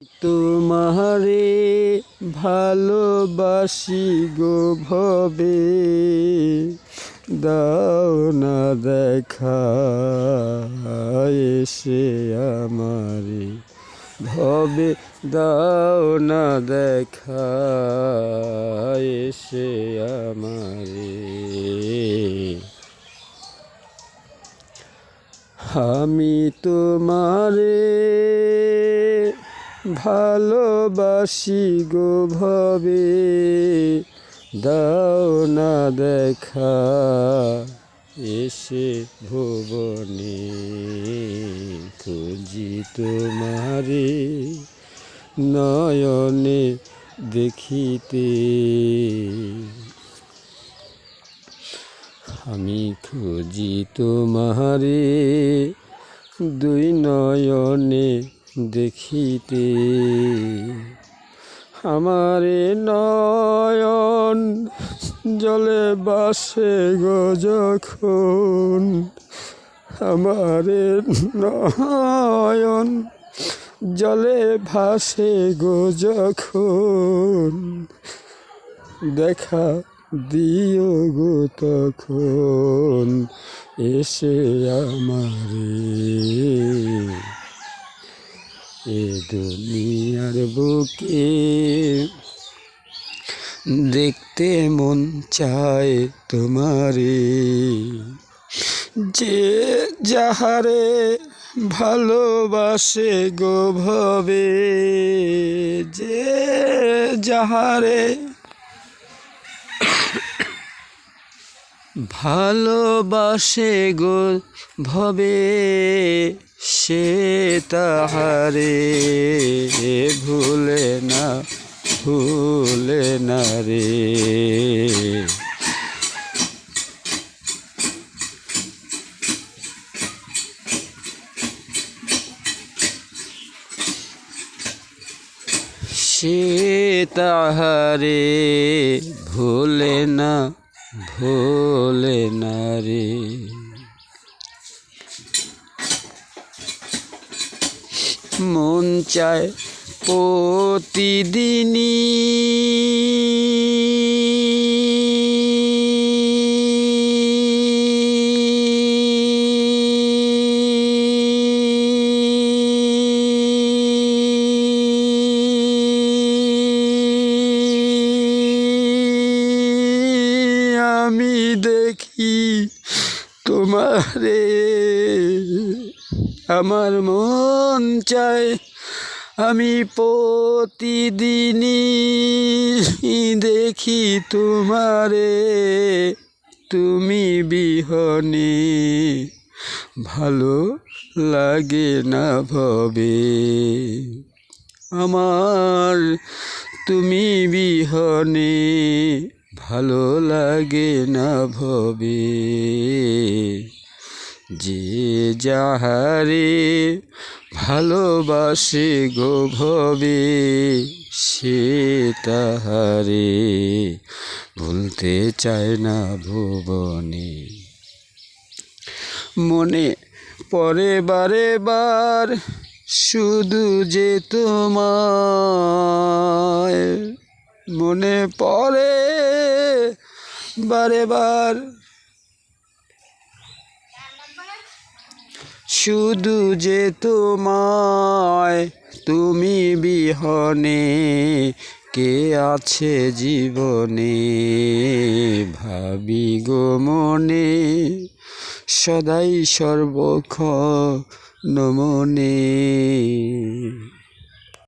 তোমারে ভালোবাসি গো ভবে, দাও না দেখা এসে আমারে, ভবে, দাও না দেখা এসে আমারে। আমি তোমারে ভালোবাসি গো ভবে, দাও না দেখা এসে ভুবনে। খুঁজি তোমারে নয়নে দেখিতে। আমি খুঁজি তোমারে দুই নয়নে দেখিতে আমারে নয়ন জলে বাসে গো যখন আমারে নয়ন জলে ভাসে গো যখন দেখা দিও গো তখন এসে আমারে এ দুনিয়ার বুকে দেখতে মন চায় তোমারে। যে যাহারে ভালোবাসে গো ভবে যে যাহারে ভালোবাসে গো ভবে সে তাহারে ভুলে না ভুলে না রে। সে তাহারে ভুলে না ভোলে না মন চায় প্রতিদিনই। আমি দেখি তোমারে। আমার মন চায় আমি প্রতিদিনই দেখি তোমারে। তুমি বিহনে ভালো লাগে না ভবে। আমার তুমি বিহনে ভালো লাগে না ভবে। যে যাহারে ভালোবাসে গো ভবে, সে তাহারে ভুলতে চায় না ভুবনে। মনে পরে বারে বার শুধু যে তোমায় মনে পড়ে বারে বার। শুধু যে তোমায় তুমি বিহনে, কে আছে জীবনে ভাবি গো মনে, সদাই সর্বক্ষ নমনে